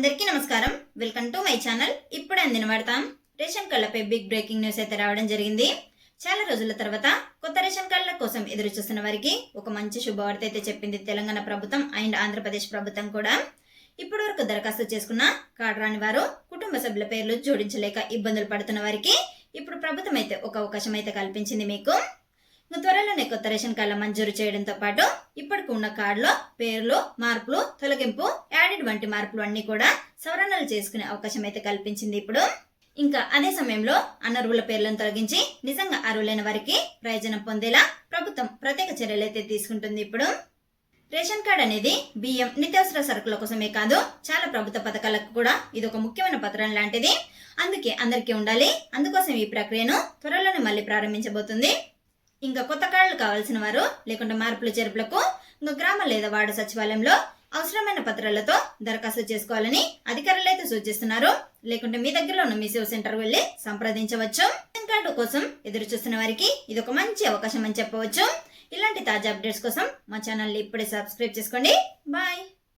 అందరికీ నమస్కారం. Welcome to my channel ఇప్పుడు అందిన వాడతాం రేషన్ కార్డులపై బిగ్ బ్రేకింగ్ న్యూస్ అయితే రావడం జరిగింది. చాలా రోజుల తర్వాత కొత్త రేషన్ కార్డుల కోసం ఎదురు చూస్తున్న వారికి ఒక మంచి శుభవార్త అయితే చెప్పింది తెలంగాణ ప్రభుత్వం అండ్ ఆంధ్రప్రదేశ్ ప్రభుత్వం కూడా. ఇప్పటి వరకు దరఖాస్తు చేసుకున్న కార్డు రాని వారు కుటుంబ సభ్యుల పేర్లు జోడించలేక ఇబ్బందులు పడుతున్న వారికి ఇప్పుడు ప్రభుత్వం అయితే ఒక అవకాశం అయితే కల్పించింది మీకు. త్వరలో కొత్త రేషన్ కార్డుల మంజూరు చేయడంతో పాటు ఇప్పటికి ఉన్న కార్డులో పేర్లు మార్పులు తొలగింపు యాడెడ్ వంటి మార్పులు అన్ని కూడా సవరణలు చేసుకునే అవకాశం అయితే కల్పించింది ఇప్పుడు. ఇంకా అదే సమయంలో అనర్హుల పేర్లను తొలగించి నిజంగా అర్హులైన వారికి ప్రయోజనం పొందేలా ప్రభుత్వం ప్రత్యేక చర్యలు అయితే తీసుకుంటుంది ఇప్పుడు. రేషన్ కార్డ్ అనేది బియ్యం నిత్యావసర సరుకుల కోసమే కాదు చాలా ప్రభుత్వ పథకాలకు కూడా ఇది ఒక ముఖ్యమైన పత్రం లాంటిది. అందుకే అందరికీ ఉండాలి. అందుకోసం ఈ ప్రక్రియను త్వరలోనే మళ్ళీ ప్రారంభించబోతుంది. ఇంకా కొత్త కార్డులు కావాల్సిన వారు లేకుంటే మార్పులు చేర్పులకు ఇంకా గ్రామ లేదా వార్డు సచివాలయంలో అవసరమైన పత్రాలతో దరఖాస్తు చేసుకోవాలని అధికారులు అయితే సూచిస్తున్నారు. లేకుంటే మీ దగ్గరలో ఉన్న మీ సేవ సెంటర్ వెళ్ళి సంప్రదించవచ్చు. రేషన్ కార్డు కోసం ఎదురు చూస్తున్న వారికి ఇది ఒక మంచి అవకాశం అని చెప్పవచ్చు. ఇలాంటి తాజా అప్డేట్స్ కోసం మా ఛానల్ని ఇప్పుడే సబ్స్క్రైబ్ చేసుకోండి. బాయ్.